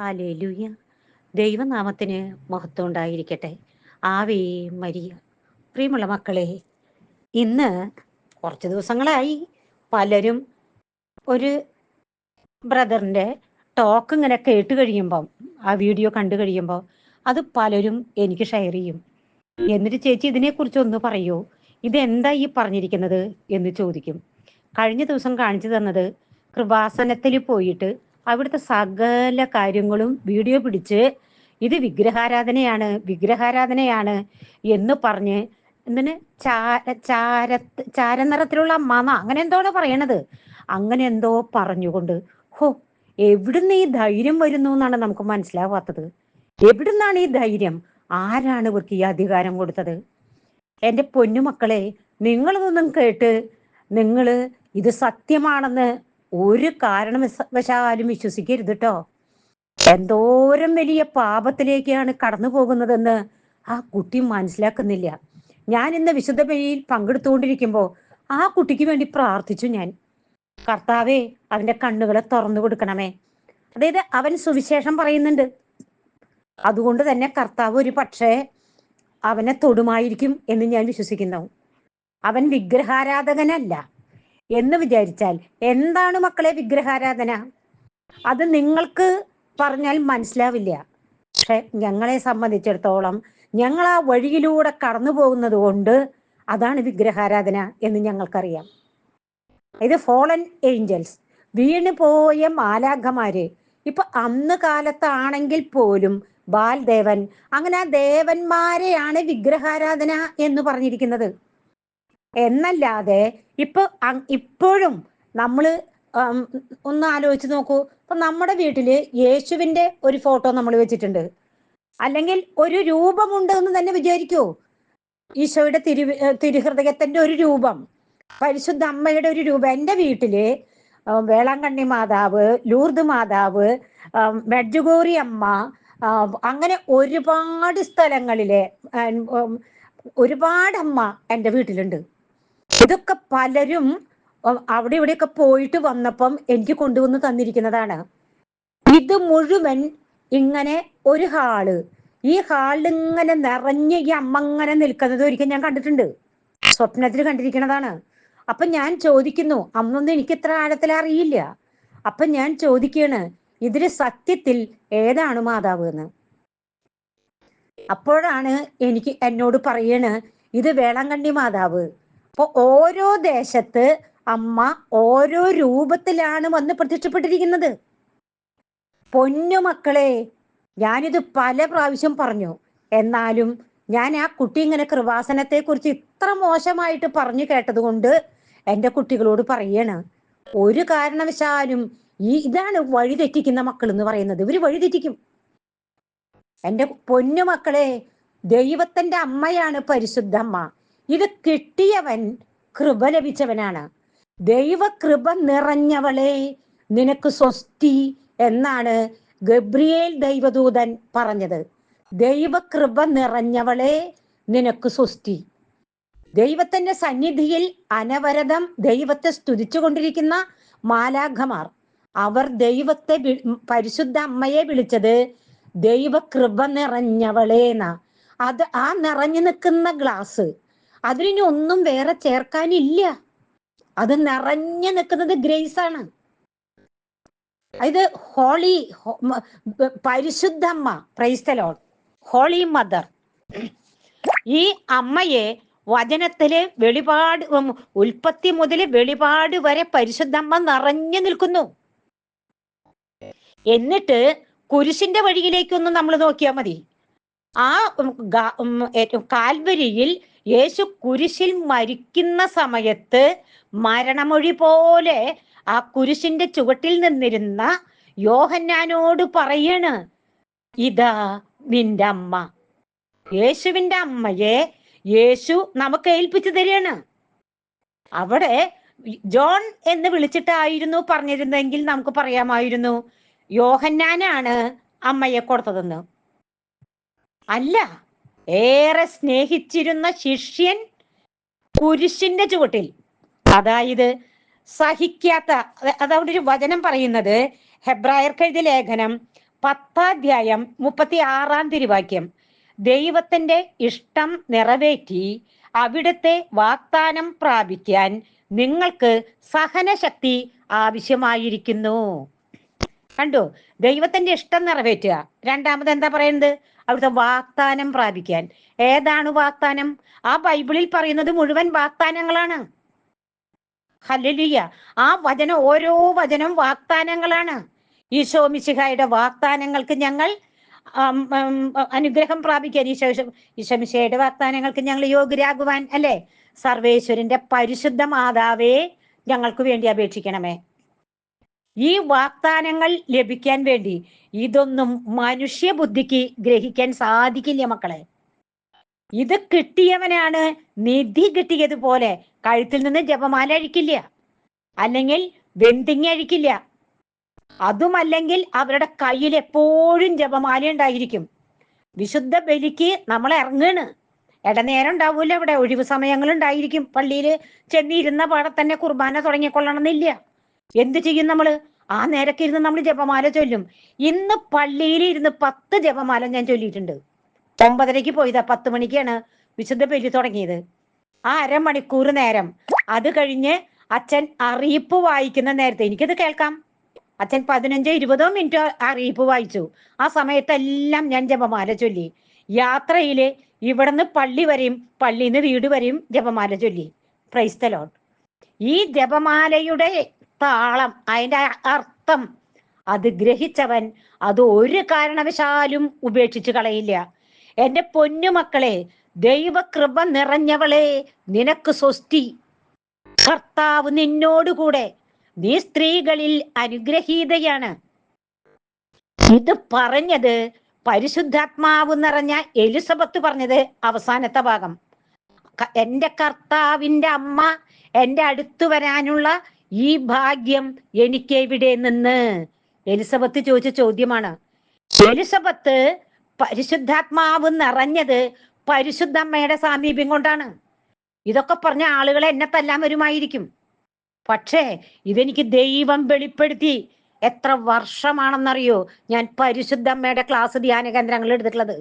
Hallelujah ദൈവനാമത്തിന് മഹത്വം ഉണ്ടായിരിക്കട്ടെ. ആവേ മരിയ. പ്രിയമുള്ള മക്കളെ ഇന്ന് കുറച്ച് ദിവസങ്ങളായി പലരും ഒരു ബ്രദറിന്റെ ടോക്ക് ഇങ്ങനെ കേട്ട് കഴിയുമ്പം ആ വീഡിയോ കണ്ടു കഴിയുമ്പോൾ അത് പലരും എനിക്ക് ഷെയർ ചെയ്യും. എന്നിട്ട് ചേച്ചി ഇതിനെക്കുറിച്ച് ഒന്ന് പറയൂ. ഇതെന്താ ഈ പറഞ്ഞിരിക്കുന്നത് എന്ന് ചോദിക്കും. കഴിഞ്ഞ ദിവസം കാണിച്ചു തന്നത് കൃപാസനത്തിൽ പോയിട്ട് അവിടുത്തെ സകല കാര്യങ്ങളും വീഡിയോ പിടിച്ച് ഇത് വിഗ്രഹാരാധനയാണ് വിഗ്രഹാരാധനയാണ് എന്ന് പറഞ്ഞ് എന്തിന്? ചാര ചാര ചാരനിറത്തിലുള്ള മന അങ്ങനെ എന്തോടെ പറയണത്. അങ്ങനെ എന്തോ പറഞ്ഞുകൊണ്ട് ഹോ എവിടുന്ന് ഈ ധൈര്യം വരുന്നു എന്നാണ് നമുക്ക് മനസ്സിലാവാത്തത്. എവിടുന്നാണ് ഈ ധൈര്യം? ആരാണ് ഇവർക്ക് ഈ അധികാരം കൊടുത്തത്? എന്റെ പൊന്നുമക്കളെ നിങ്ങളിതൊന്നും കേട്ട് നിങ്ങൾ ഇത് സത്യമാണെന്ന് ഒരു കാരണവശാലും വിശ്വസിക്കരുത് കേട്ടോ എന്തോരം വലിയ പാപത്തിലേക്കാണ് കടന്നു പോകുന്നതെന്ന് ആ കുട്ടി മനസ്സിലാക്കുന്നില്ല. ഞാൻ ഇന്ന് വിശുദ്ധ ബലിയിൽ പങ്കെടുത്തുകൊണ്ടിരിക്കുമ്പോൾ ആ കുട്ടിക്ക് വേണ്ടി പ്രാർത്ഥിച്ചു ഞാൻ. കർത്താവേ അവന്റെ കണ്ണുകളെ തുറന്നു കൊടുക്കണമേ. അതായത് അവൻ സുവിശേഷം പറയുന്നുണ്ട്. അതുകൊണ്ട് തന്നെ കർത്താവ് ഒരു പക്ഷേ അവനെ തൊടുമായിരിക്കും എന്ന് ഞാൻ വിശ്വസിക്കുന്നു. അവൻ വിഗ്രഹാരാധകനല്ല. എന്ന് വിചാരിച്ചാൽ എന്താണ് മക്കളെ വിഗ്രഹാരാധന? അത് നിങ്ങൾക്ക് പറഞ്ഞാൽ മനസ്സിലാവില്ല. പക്ഷെ ഞങ്ങളെ സംബന്ധിച്ചിടത്തോളം ഞങ്ങൾ ആ വഴിയിലൂടെ കടന്നു പോകുന്നത് കൊണ്ട് അതാണ് വിഗ്രഹാരാധന എന്ന് ഞങ്ങൾക്കറിയാം. ഇത് ഫോളൻ ഏഞ്ചൽസ് വീണ് പോയ മാലാഖമാര്. ഇപ്പൊ അന്ന് കാലത്താണെങ്കിൽ പോലും ബാൽദേവൻ അങ്ങനെ ആ ദേവന്മാരെയാണ് വിഗ്രഹാരാധന എന്ന് പറഞ്ഞിരിക്കുന്നത്. എന്നല്ലാതെ ഇപ്പൊ ഇപ്പോഴും നമ്മൾ ഒന്ന് ആലോചിച്ച് നോക്കൂ. ഇപ്പൊ നമ്മുടെ വീട്ടിൽ യേശുവിന്റെ ഒരു ഫോട്ടോ നമ്മൾ വെച്ചിട്ടുണ്ട്. അല്ലെങ്കിൽ ഒരു രൂപമുണ്ട് എന്ന് തന്നെ വിചാരിക്കൂ. ഈശോയുടെ തിരു തിരുഹൃദയത്തിന്റെ ഒരു രൂപം. പരിശുദ്ധ അമ്മയുടെ ഒരു രൂപം. എന്റെ വീട്ടിൽ വേളാങ്കണ്ണി മാതാവ് ലൂർദ് മാതാവ് മെഡ്ജുഗോറി അമ്മ അങ്ങനെ ഒരുപാട് സ്ഥലങ്ങളിലെ ഒരുപാട് അമ്മ എന്റെ വീട്ടിലുണ്ട്. ഇതൊക്കെ പലരും അവിടെ ഇവിടെയൊക്കെ പോയിട്ട് വന്നപ്പം എനിക്ക് കൊണ്ടുവന്ന് തന്നിരിക്കുന്നതാണ്. ഇത് മുഴുവൻ ഇങ്ങനെ ഒരു ഹാൾ ഈ ഹാളിൽ ഇങ്ങനെ നിറഞ്ഞ് ഈ അമ്മ ഇങ്ങനെ നിൽക്കുന്നത് ഒരിക്കൽ ഞാൻ കണ്ടിട്ടുണ്ട്. സ്വപ്നത്തിൽ കണ്ടിരിക്കുന്നതാണ്. അപ്പൊ ഞാൻ ചോദിക്കുന്നു അന്നൊന്നും എനിക്ക് ഇത്ര ആഴത്തിൽ അറിയില്ല. അപ്പൊ ഞാൻ ചോദിക്കുകയാണ് ഇതിൽ സത്യത്തിൽ ഏതാണ് മാതാവ് എന്ന്? അപ്പോഴാണ് എനിക്ക് എന്നോട് പറയണ് ഇത് വേളാങ്കണ്ണി മാതാവ്. അപ്പൊ ഓരോ ദേശത്ത് അമ്മ ഓരോ രൂപത്തിലാണ് വന്ന് പ്രത്യക്ഷപ്പെട്ടിരിക്കുന്നത്. പൊന്നു മക്കളെ ഞാനിത് പല പ്രാവശ്യം പറഞ്ഞു. എന്നാലും ഞാൻ ആ കുട്ടി ഇങ്ങനെ കൃപാസനത്തെ കുറിച്ച് ഇത്ര മോശമായിട്ട് പറഞ്ഞു കേട്ടത് കൊണ്ട് എന്റെ കുട്ടികളോട് പറയണ്. ഒരു കാരണവശാലും ഈ ഇതാണ് വഴിതെറ്റിക്കുന്ന മക്കൾ എന്ന് പറയുന്നത്. ഇവർ വഴിതെറ്റിക്കും എന്റെ പൊന്നു മക്കളെ ദൈവത്തിന്റെ അമ്മയാണ് പരിശുദ്ധമ്മ ഇത് കിട്ടിയവൻ കൃപ ലഭിച്ചവനാണ്. ദൈവ കൃപ നിറഞ്ഞവളെ നിനക്ക് സ്വസ്തി എന്നാണ് ഗബ്രിയേൽ ദൈവദൂതൻ പറഞ്ഞത്. ദൈവകൃപ നിറഞ്ഞവളെ നിനക്ക് സ്വസ്തി. ദൈവത്തിന്റെ സന്നിധിയിൽ അനവരതം ദൈവത്തെ സ്തുതിച്ചുകൊണ്ടിരിക്കുന്ന മാലാഖമാർ. അവർ ദൈവത്തെ പരിശുദ്ധ അമ്മയെ വിളിച്ചത് ദൈവകൃപ നിറഞ്ഞവളേന അത് ആ നിറഞ്ഞു നിൽക്കുന്ന ഗ്ലാസ് അതിന് ഒന്നും വേറെ ചേർക്കാനില്ല. അത് നിറഞ്ഞു നിൽക്കുന്നത് ഗ്രേസ് ആണ്. ഇത് ഹോളി പരിശുദ്ധമ്മ പ്രൈസ്തലോൾ ഹോളി മദർ. ഈ അമ്മയെ വചനത്തിൽ വെളിപാട് ഉൽപ്പത്തി മുതൽ വെളിപാട് വരെ പരിശുദ്ധമ്മ നിറഞ്ഞു നിൽക്കുന്നു. എന്നിട്ട് കുരിശിന്റെ വഴിയിലേക്കൊന്ന് നമ്മൾ നോക്കിയാൽ മതി. ആ കാൽവരിയിൽ യേശു കുരിശിൽ മരിക്കുന്ന സമയത്ത് മരണമൊഴി പോലെ ആ കുരിശിന്റെ ചുവട്ടിൽ നിന്നിരുന്ന യോഹന്നാനോട് പറയണ് ഇതാ നിന്റെ അമ്മ. യേശുവിന്റെ അമ്മയെ യേശു നമുക്ക് ഏൽപ്പിച്ചു തരികയാണ്. അവിടെ ജോൺ എന്ന് വിളിച്ചിട്ടായിരുന്നു പറഞ്ഞിരുന്നെങ്കിൽ നമുക്ക് പറയാമായിരുന്നു യോഹന്നാനാണ് അമ്മയെ കൊടുത്തതെന്ന്. അല്ല ഏറെ സ്നേഹിച്ചിരുന്ന ശിഷ്യൻ കുരിശിന്റെ ചുവട്ടിൽ. അതായത് സഹിക്കാത്ത അതവിടെ ഒരു വചനം പറയുന്നത് ഹെബ്രായർക്ക് എഴുതിയ ലേഖനം പത്താധ്യായം മുപ്പത്തി ആറാം തിരുവാക്യം. ദൈവത്തിന്റെ ഇഷ്ടം നിറവേറ്റി അവിടുത്തെ വാഗ്ദാനം പ്രാപിക്കാൻ നിങ്ങൾക്ക് സഹനശക്തി ആവശ്യമായിരിക്കുന്നു. കണ്ടു? ദൈവത്തിന്റെ ഇഷ്ടം നിറവേറ്റുക. രണ്ടാമത് എന്താ പറയുന്നത്? അവിടുത്തെ വാഗ്ദാനം പ്രാപിക്കാൻ. ഏതാണ് വാഗ്ദാനം? ആ ബൈബിളിൽ പറയുന്നത് മുഴുവൻ വാഗ്ദാനങ്ങളാണ്. ഹലലിയ ആ വചനം ഓരോ വചനം വാഗ്ദാനങ്ങളാണ്. ഈശോ മിശിഹായുടെ വാഗ്ദാനങ്ങൾക്ക് ഞങ്ങൾ അനുഗ്രഹം പ്രാപിക്കാൻ ഈശോ ഈശോ മിശിഹായുടെ വാഗ്ദാനങ്ങൾക്ക് ഞങ്ങൾ യോഗ്യരാകുവാൻ അല്ലേ? സർവേശ്വരന്റെ പരിശുദ്ധ മാതാവേ ഞങ്ങൾക്ക് വേണ്ടി അപേക്ഷിക്കണമേ. ഈ വാഗ്ദാനങ്ങൾ ലഭിക്കാൻ വേണ്ടി ഇതൊന്നും മനുഷ്യ ബുദ്ധിക്ക് ഗ്രഹിക്കാൻ സാധിക്കില്ല മക്കളെ. ഇത് കിട്ടിയവനാണ് നിധി കിട്ടിയതുപോലെ കഴുത്തിൽ നിന്ന് ജപമാല അഴിക്കില്ല. അല്ലെങ്കിൽ വെന്തിങ് അഴിക്കില്ല. അതുമല്ലെങ്കിൽ അവരുടെ കയ്യിൽ എപ്പോഴും ജപമാല ഉണ്ടായിരിക്കും. വിശുദ്ധ ബലിക്ക് നമ്മൾ ഇറങ്ങാണ്. ഇടനേരം ഉണ്ടാവൂല അവിടെ. ഒഴിവ് സമയങ്ങൾ ഉണ്ടായിരിക്കും. പള്ളിയിൽ ചെന്നിരുന്ന പാടെ തന്നെ കുർബാന തുടങ്ങിക്കൊള്ളണമെന്നില്ല. എന്ത് ചെയ്യും നമ്മൾ ആ നേരൊക്കെ ഇരുന്ന് നമ്മൾ ജപമാല ചൊല്ലും. ഇന്ന് പള്ളിയിൽ ഇരുന്ന് പത്ത് ജപമാല ഞാൻ ചൊല്ലിയിട്ടുണ്ട്. ഒമ്പതരയ്ക്ക് പോയതാ പത്ത് മണിക്കാണ് വിശുദ്ധ പെല്ലി തുടങ്ങിയത്. ആ അരമണിക്കൂർ നേരം. അത് കഴിഞ്ഞ് അച്ഛൻ അറിയിപ്പ് വായിക്കുന്ന നേരത്തെ എനിക്കത് കേൾക്കാം. അച്ഛൻ പതിനഞ്ചോ ഇരുപതോ മിനിറ്റോ അറിയിപ്പ് വായിച്ചു. ആ സമയത്തെല്ലാം ഞാൻ ജപമാല ചൊല്ലി. യാത്രയിൽ ഇവിടുന്ന് പള്ളി വരെയും പള്ളിയിൽ നിന്ന് വീട് വരെയും ജപമാല ചൊല്ലി. ക്രൈസ്തലോൺ ഈ ജപമാലയുടെ താളം അതിന്റെ അർത്ഥം അത് ഗ്രഹിച്ചവൻ അത് ഒരു കാരണവശാലും ഉപേക്ഷിച്ചു കളയില്ല. എന്റെ പൊന്നുമക്കളെ ദൈവകൃപ നിറഞ്ഞവളെ നിനക്ക് സ്വസ്തി. കർത്താവ് നിന്നോടുകൂടെ. നീ സ്ത്രീകളിൽ അനുഗ്രഹീതയാണ്. ഇത് പറഞ്ഞത് പരിശുദ്ധാത്മാവ് നിറഞ്ഞ എലിസബത്ത് പറഞ്ഞത് അവസാനത്തെ ഭാഗം. എന്റെ കർത്താവിന്റെ അമ്മ എന്റെ അടുത്ത് വരാനുള്ള ഈ ഭാഗ്യം എനിക്ക് എവിടെ നിന്ന്? എലിസബത്ത് ചോദിച്ച ചോദ്യമാണ്. എലിസബത്ത് പരിശുദ്ധാത്മാവ് നിറഞ്ഞത് പരിശുദ്ധമ്മയുടെ സാമീപ്യം കൊണ്ടാണ്. ഇതൊക്കെ പറഞ്ഞ ആളുകൾ എന്നെ തല്ലാൻ വരുമായിരിക്കും. പക്ഷേ ഇതെനിക്ക് ദൈവം വെളിപ്പെടുത്തി. എത്ര വർഷമാണെന്നറിയോ? ഞാൻ പരിശുദ്ധമ്മയുടെ ക്ലാസ് ധ്യാന കേന്ദ്രങ്ങൾ എടുത്തിട്ടുള്ളത്.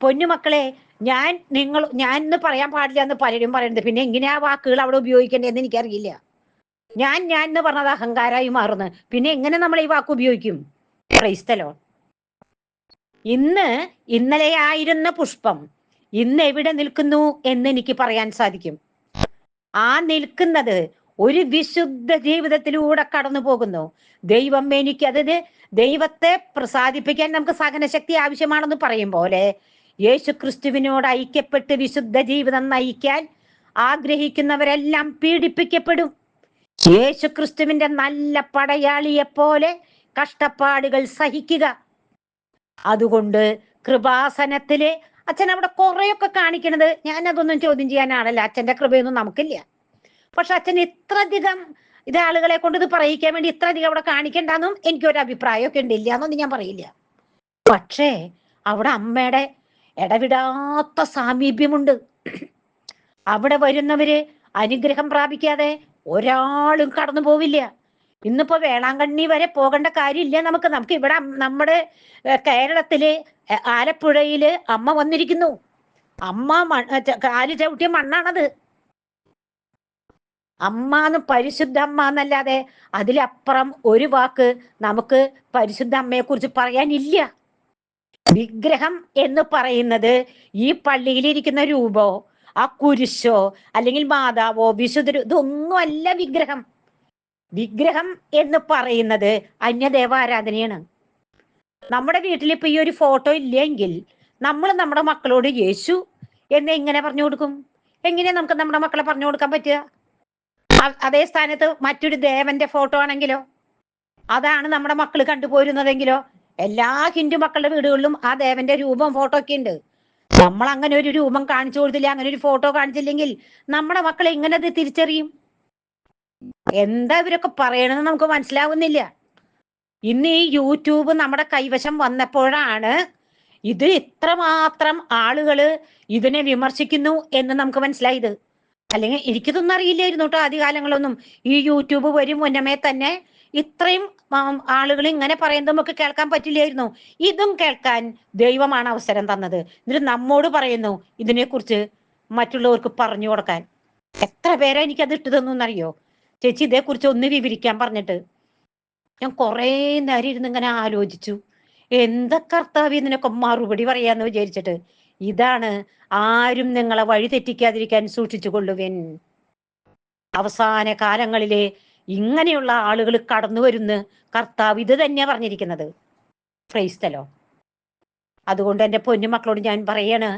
പൊന്നുമക്കളെ ഞാൻ നിങ്ങൾ ഞാൻ ഇന്ന് പറയാൻ പാടില്ല എന്ന് പലരും പറയുന്നത് പിന്നെ എങ്ങനെയാ വാക്കുകൾ അവിടെ ഉപയോഗിക്കേണ്ടതെന്ന് എനിക്കറിയില്ല. ഞാൻ ഞാൻ എന്ന് പറഞ്ഞത് അഹങ്കാരമായി മാറുന്നു. പിന്നെ എങ്ങനെ നമ്മൾ ഈ വാക്ക് ഉപയോഗിക്കും? ക്രൈസ്തലോ ഇന്ന് ഇന്നലെയായിരുന്ന പുഷ്പം ഇന്ന് എവിടെ നിൽക്കുന്നു എന്ന് എനിക്ക് പറയാൻ സാധിക്കും. ആ നിൽക്കുന്നത് ഒരു വിശുദ്ധ ജീവിതത്തിലൂടെ കടന്നു പോകുന്നു. ദൈവം എനിക്ക് അതിന് ദൈവത്തെ പ്രസാദിപ്പിക്കാൻ നമുക്ക് സഹനശക്തി ആവശ്യമാണെന്ന് പറയും പോലെ യേശു ക്രിസ്തുവിനോട് ഐക്യപ്പെട്ട് വിശുദ്ധ ജീവിതം നയിക്കാൻ ആഗ്രഹിക്കുന്നവരെല്ലാം പീഡിപ്പിക്കപ്പെടും. യേശു ക്രിസ്തുവിന്റെ നല്ല പടയാളിയെ പോലെ കഷ്ടപ്പാടുകൾ സഹിക്കുക. അതുകൊണ്ട് കൃപാസനത്തിൽ അച്ഛൻ അവിടെ കുറെയൊക്കെ കാണിക്കണത് ഞാൻ അതൊന്നും ചോദ്യം ചെയ്യാനാണല്ലോ. അച്ഛന്റെ കൃപയൊന്നും നമുക്കില്ല. പക്ഷെ അച്ഛൻ ഇത്രയധികം ഇത് ആളുകളെ കൊണ്ട് ഇത് പറയിക്കാൻ വേണ്ടി ഇത്രയധികം അവിടെ കാണിക്കണ്ടെന്നും എനിക്കൊരു അഭിപ്രായമൊക്കെ ഉണ്ട്. ഇല്ല എന്നൊന്നും ഞാൻ പറയില്ല. പക്ഷേ അവിടെ അമ്മയുടെ ഇടവിടാത്ത സാമീപ്യമുണ്ട്. അവിടെ വരുന്നവര് അനുഗ്രഹം പ്രാപിക്കാതെ ഒരാളും കടന്നു പോവില്ല. ഇന്നിപ്പോ വേളാങ്കണ്ണി വരെ പോകേണ്ട കാര്യമില്ല നമുക്ക്. നമുക്ക് ഇവിടെ നമ്മുടെ കേരളത്തിൽ ആലപ്പുഴയിൽ അമ്മ വന്നിരിക്കുന്നു. അമ്മ കാൽ ചവിട്ടിയ മണ്ണാണത്. അമ്മ എന്ന് പരിശുദ്ധ അമ്മ എന്നല്ലാതെ അതിലപ്പുറം ഒരു വാക്ക് നമുക്ക് പരിശുദ്ധ അമ്മയെ കുറിച്ച് പറയാനില്ല. വിഗ്രഹം എന്ന് പറയുന്നത് ഈ പള്ളിയിലിരിക്കുന്ന രൂപോ ആ കുരിശോ അല്ലെങ്കിൽ മാതാവോ വിശുദ്ധരോ ഇതൊന്നും അല്ല വിഗ്രഹം. വിഗ്രഹം എന്ന് പറയുന്നത് അന്യദേവാരാധനയാണ്. നമ്മുടെ വീട്ടിൽ ഇപ്പൊ ഈ ഒരു ഫോട്ടോ ഇല്ലെങ്കിൽ നമ്മൾ നമ്മുടെ മക്കളോട് യേശു എന്ന് എങ്ങനെ പറഞ്ഞു കൊടുക്കും? എങ്ങനെ നമുക്ക് നമ്മുടെ മക്കളെ പറഞ്ഞു കൊടുക്കാൻ പറ്റുക? അതേ സ്ഥാനത്ത് മറ്റൊരു ദേവന്റെ ഫോട്ടോ ആണെങ്കിലോ? അതാണ് നമ്മുടെ മക്കൾ കണ്ടുപോരുന്നതെങ്കിലോ? എല്ലാ ഹിന്ദു മക്കളുടെ വീടുകളിലും ആ ദേവന്റെ രൂപം ഫോട്ടോ ഒക്കെ ഉണ്ട്. നമ്മൾ അങ്ങനെ ഒരു രൂപം കാണിച്ചു കൊടുത്തില്ല അങ്ങനെ ഒരു ഫോട്ടോ കാണിച്ചില്ലെങ്കിൽ നമ്മുടെ മക്കളെ എങ്ങനെ അത് തിരിച്ചറിയും? എന്താ ഇവരൊക്കെ പറയണെന്ന് നമുക്ക് മനസ്സിലാവുന്നില്ല. ഇന്ന് ഈ യൂട്യൂബ് നമ്മുടെ കൈവശം വന്നപ്പോഴാണ് ഇത് ഇത്രമാത്രം ആളുകൾ ഇതിനെ വിമർശിക്കുന്നു എന്ന് നമുക്ക് മനസ്സിലായത്. അല്ലെങ്കിൽ എനിക്കിതൊന്നും അറിയില്ലായിരുന്നു കേട്ടോ ആദ്യകാലങ്ങളൊന്നും. ഈ യൂട്യൂബ് വരും മുന്നമേ തന്നെ ഇത്രയും ആളുകൾ ഇങ്ങനെ പറയുന്നത് നമുക്ക് കേൾക്കാൻ പറ്റില്ലായിരുന്നു. ഇതും കേൾക്കാൻ ദൈവമാണ് അവസരം തന്നത്. എന്നിട്ട് നമ്മോട് പറയുന്നു ഇതിനെക്കുറിച്ച് മറ്റുള്ളവർക്ക് പറഞ്ഞു കൊടുക്കാൻ. എത്ര പേരെ എനിക്കത് ഇട്ടു തന്നു എന്നറിയോ ചേച്ചി ഇതേക്കുറിച്ച് ഒന്ന് വിവരിക്കാൻ പറഞ്ഞിട്ട്. ഞാൻ കുറേ നേരം ഇരുന്ന് ഇങ്ങനെ ആലോചിച്ചു. എന്താ കർത്താവ് ഇതിനൊക്കെ മറുപടി പറയാന്ന് വിചാരിച്ചിട്ട്. ഇതാണ് ആരും നിങ്ങളെ വഴി തെറ്റിക്കാതിരിക്കാൻ സൂക്ഷിച്ചു കൊള്ളുവൻ. അവസാന കാലങ്ങളിലെ ഇങ്ങനെയുള്ള ആളുകൾ കടന്നു വരുന്ന കർത്താവ് ഇത് തന്നെയാ പറഞ്ഞിരിക്കുന്നത്. ക്രൈസ്തലോ അതുകൊണ്ട് എന്റെ പൊന്നുമക്കളോട് ഞാൻ പറയാണ്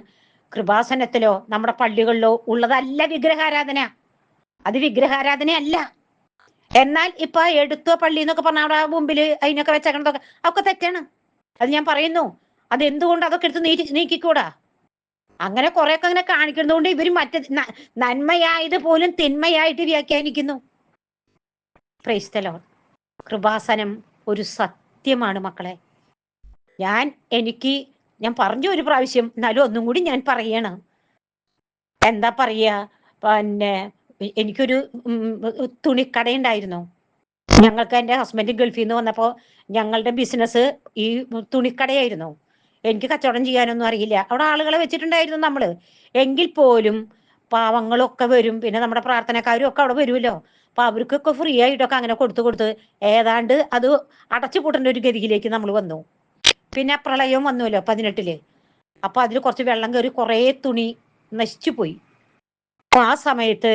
കൃപാസനത്തിലോ നമ്മുടെ പള്ളികളിലോ ഉള്ളതല്ല വിഗ്രഹാരാധന. അത് വിഗ്രഹാരാധന അല്ല എന്നാൽ ഇപ്പൊ എടുത്തോ പള്ളി എന്നൊക്കെ പറഞ്ഞ അവിടെ മുമ്പിൽ അതിനൊക്കെ വെച്ചേക്കണതൊക്കെ അതൊക്കെ തെറ്റാണ്. അത് ഞാൻ പറയുന്നു അത് എന്തുകൊണ്ട് അതൊക്കെ എടുത്ത് നീക്കി നീക്കിക്കൂടാ? അങ്ങനെ ഒക്കെ അങ്ങനെ കാണിക്കുന്നതുകൊണ്ട് ഇവർ മറ്റ നന്മയായത് പോലും തിന്മയായിട്ട് വ്യാഖ്യാനിക്കുന്നു. ക്രൈസ്തലോ കൃപാസനം ഒരു സത്യമാണ് മക്കളെ. ഞാൻ എനിക്ക് ഞാൻ പറഞ്ഞു ഒരു പ്രാവശ്യം എന്നാലും ഒന്നും കൂടി ഞാൻ പറയണം. എന്താ പറയുക? പിന്നെ എനിക്കൊരു തുണിക്കടയുണ്ടായിരുന്നു ഞങ്ങൾക്ക് എന്റെ ഹസ്ബൻഡ് ഗൾഫിൽ നിന്ന് വന്നപ്പോൾ ഞങ്ങളുടെ ബിസിനസ് ഈ തുണിക്കടയായിരുന്നു. എനിക്ക് കച്ചവടം ചെയ്യാനൊന്നും അറിയില്ല. അവിടെ ആളുകളെ വെച്ചിട്ടുണ്ടായിരുന്നു നമ്മൾ എങ്കിൽ പോലും പാവങ്ങളൊക്കെ വരും. പിന്നെ നമ്മുടെ പ്രാർത്ഥനക്കാരും ഒക്കെ അവിടെ വരുമല്ലോ. അപ്പൊ അവർക്കൊക്കെ ഫ്രീ ആയിട്ടൊക്കെ അങ്ങനെ കൊടുത്തു കൊടുത്ത് ഏതാണ്ട് അത് അടച്ചു പൂട്ടേണ്ട ഒരു ഗതിയിലേക്ക് നമ്മൾ വന്നു. പിന്നെ പ്രളയം വന്നുവല്ലോ പതിനെട്ടിൽ. അപ്പൊ അതിൽ കുറച്ച് വെള്ളം കയറി കുറേ തുണി നശിച്ചു പോയി. അപ്പൊ ആ സമയത്ത്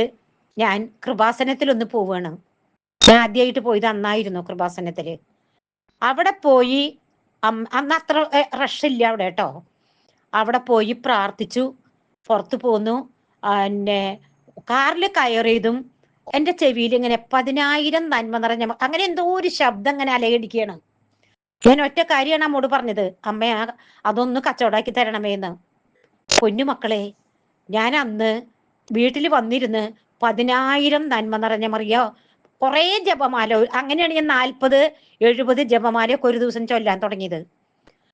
ഞാൻ കൃപാസനത്തിൽ ഒന്ന് പോവുകയാണ് ഞാൻ ആദ്യമായിട്ട് പോയത് അന്നായിരുന്നു കൃപാസനത്തിൽ. അവിടെ പോയി അന്ന് അത്ര റഷ് ഇല്ല അവിടെ കേട്ടോ അവിടെ പോയി പ്രാർത്ഥിച്ചു പുറത്തു പോന്നു. പിന്നെ കാറിൽ കയറിയതും എന്റെ ചെവിയിൽ ഇങ്ങനെ പതിനായിരം നന്മ നിറഞ്ഞ അങ്ങനെ എന്തോ ഒരു ശബ്ദം ഇങ്ങനെ അലയടിക്കുകയാണ്. ഞാൻ ഒറ്റ കാര്യമാണ് അമ്മോട് പറഞ്ഞത്. അമ്മ അതൊന്ന് കച്ചവടാക്കി തരണമേ എന്ന്. പൊന്നുമക്കളെ ഞാൻ അന്ന് വീട്ടിൽ വന്നിരുന്ന് പതിനായിരം നന്മ നിറഞ്ഞ മറിയ കുറേ ജപമാല അങ്ങനെയാണ് ഞാൻ നാൽപ്പത് എഴുപത് ജപമാലയൊക്കെ ഒരു ദിവസം ചൊല്ലാൻ തുടങ്ങിയത്.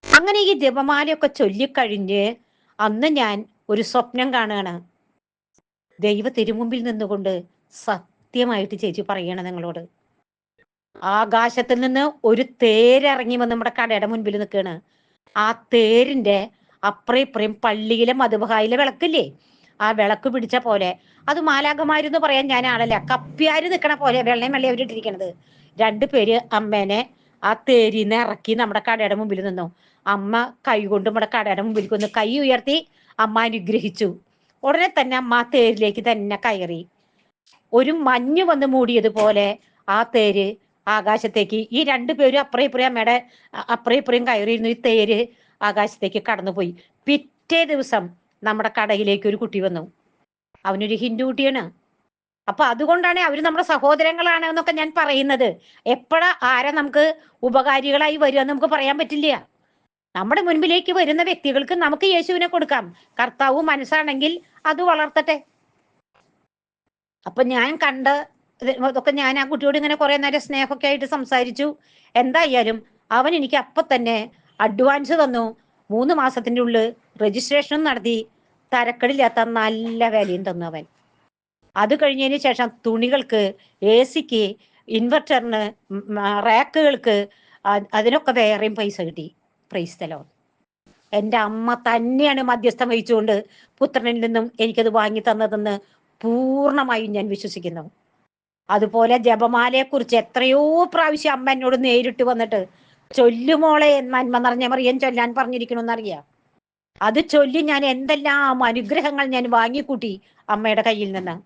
അങ്ങനെ ഈ ജപമാലയൊക്കെ ചൊല്ലിക്കഴിഞ്ഞ് അന്ന് ഞാൻ ഒരു സ്വപ്നം കാണുകയാണ്. ദൈവ തിരുമുമ്പിൽ നിന്നുകൊണ്ട് സത്യമായിട്ട് ചേച്ചി പറയണം നിങ്ങളോട്. ആകാശത്തിൽ നിന്ന് ഒരു തേരിറങ്ങി വന്ന് നമ്മുടെ കടയുടെ മുൻപിൽ നിൽക്കുകയാണ്. ആ തേരിന്റെ അപ്പുറം പള്ളിയിലെ മധുബഹായിലെ വിളക്കില്ലേ? ആ വിളക്ക് പിടിച്ച പോലെ. അത് മാലാകമാരെന്ന് പറയാൻ ഞാൻ ആളല്ല. കപ്പിയാര് നിൽക്കണ പോലെ വെള്ളയും വെള്ളയും അവരിട്ടിരിക്കണത് രണ്ടു പേര് അമ്മേനെ ആ തേരിന്ന് ഇറക്കി നമ്മുടെ കടയുടെ മുമ്പിൽ നിന്നു. അമ്മ കൈ കൊണ്ട് നമ്മുടെ കടയുടെ മുമ്പിൽ കൊന്ന് കൈ ഉയർത്തി അമ്മ അനുഗ്രഹിച്ചു. ഉടനെ തന്നെ അമ്മ ആ തേരിലേക്ക് തന്നെ കയറി. ഒരു മഞ്ഞ് വന്ന് മൂടിയതുപോലെ ആ തേര് ആകാശത്തേക്ക് ഈ രണ്ടു പേരും അപ്പുറം ഇപ്പുറം അമ്മയുടെ അപ്പുറം ഇപ്പുറം കയറിയിരുന്നു ഈ തേര് ആകാശത്തേക്ക് കടന്നുപോയി. പിറ്റേ ദിവസം നമ്മുടെ കടയിലേക്ക് ഒരു കുട്ടി വന്നു. അവനൊരു ഹിന്ദു കുട്ടിയാണ്. അപ്പൊ അതുകൊണ്ടാണ് അവർ നമ്മുടെ സഹോദരങ്ങളാണ് എന്നൊക്കെ ഞാൻ പറയുന്നത്. എപ്പോഴാ ആരെ നമുക്ക് ഉപകാരികളായി വരിക നമുക്ക് പറയാൻ പറ്റില്ല. നമ്മുടെ മുൻപിലേക്ക് വരുന്ന വ്യക്തികൾക്ക് നമുക്ക് യേശുവിനെ കൊടുക്കാം. കർത്താവ് മനസ്സാണെങ്കിൽ അത് വളർത്തട്ടെ. അപ്പൊ ഞാൻ കണ്ട ഇതൊക്കെ ഞാൻ ആ കുട്ടിയോട് ഇങ്ങനെ കുറെ നേരം സ്നേഹമൊക്കെ ആയിട്ട് സംസാരിച്ചു. എന്തായാലും അവൻ എനിക്ക് അപ്പൊ തന്നെ അഡ്വാൻസ് തന്നു. മൂന്ന് മാസത്തിന്റെ ഉള്ളിൽ രജിസ്ട്രേഷനും നടത്തി. തരക്കടില്ലാത്ത നല്ല വിലയും തന്നു അവൻ. അത് കഴിഞ്ഞതിന് ശേഷം തുണികൾക്ക് എ സിക്ക് ഇൻവെർട്ടറിന് റാക്കുകൾക്ക് അതിനൊക്കെ വേറെയും പൈസ കിട്ടി. പ്രൈസ് തലോ. എന്റെ അമ്മ തന്നെയാണ് മധ്യസ്ഥം വഹിച്ചുകൊണ്ട് പുത്രനിൽ നിന്നും എനിക്കത് വാങ്ങി തന്നതെന്ന് പൂർണമായും ഞാൻ വിശ്വസിക്കുന്നു. അതുപോലെ ജപമാലയെ കുറിച്ച് എത്രയോ പ്രാവശ്യം അമ്മ എന്നോട് നേരിട്ട് വന്നിട്ട് ചൊല്ലുമോളെ നന്മ നിറഞ്ഞ മറിയൻ ചൊല്ലാൻ പറഞ്ഞിരിക്കണമെന്നറിയാം അത് ചൊല്ലി ഞാൻ എന്തെല്ലാം അനുഗ്രഹങ്ങൾ ഞാൻ വാങ്ങിക്കൂട്ടി അമ്മയുടെ കയ്യിൽ നിന്ന്.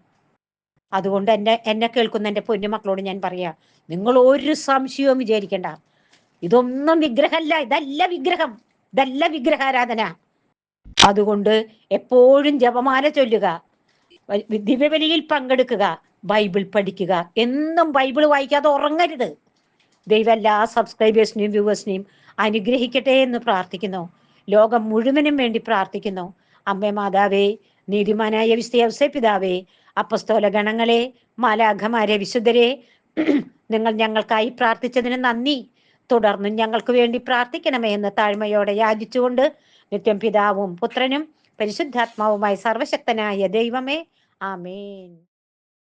അതുകൊണ്ട് എന്നെ എന്നെ കേൾക്കുന്ന എന്റെ പൊന്നുമക്കളോട് ഞാൻ പറയാ നിങ്ങൾ ഒരു സംശയവും വിചാരിക്കണ്ട. ഇതൊന്നും വിഗ്രഹമല്ല ഇതല്ല വിഗ്രഹം. ഇതല്ല വിഗ്രഹാരാധന. അതുകൊണ്ട് എപ്പോഴും ജപമാല ചൊല്ലുക. ദിവ്യബലിയിൽ പങ്കെടുക്കുക ബൈബിൾ പഠിക്കുക എന്നും ബൈബിൾ വായിക്കാതെ ഉറങ്ങരുത്. ദൈവം എല്ലാ സബ്സ്ക്രൈബേഴ്സിനെയും വ്യൂവേഴ്സിനെയും അനുഗ്രഹിക്കട്ടെ എന്ന് പ്രാർത്ഥിക്കുന്നു. ലോകം മുഴുവനും വേണ്ടി പ്രാർത്ഥിക്കുന്നു. അമ്മേ മാതാവേ നീതിമാനായ വിസ്തയവസ പിതാവേ അപ്പസ്തോല ഗണങ്ങളെ മാലാഘമാരെ വിശുദ്ധരെ നിങ്ങൾ ഞങ്ങൾക്കായി പ്രാർത്ഥിച്ചതിന് നന്ദി. തുടർന്നും ഞങ്ങൾക്ക് വേണ്ടി പ്രാർത്ഥിക്കണമേ എന്ന് താഴ്മയോടെ യാചിച്ചുകൊണ്ട് നിത്യം പിതാവും പുത്രനും പരിശുദ്ധാത്മാവുമായി സർവശക്തനായ ദൈവമേ ആമേൻ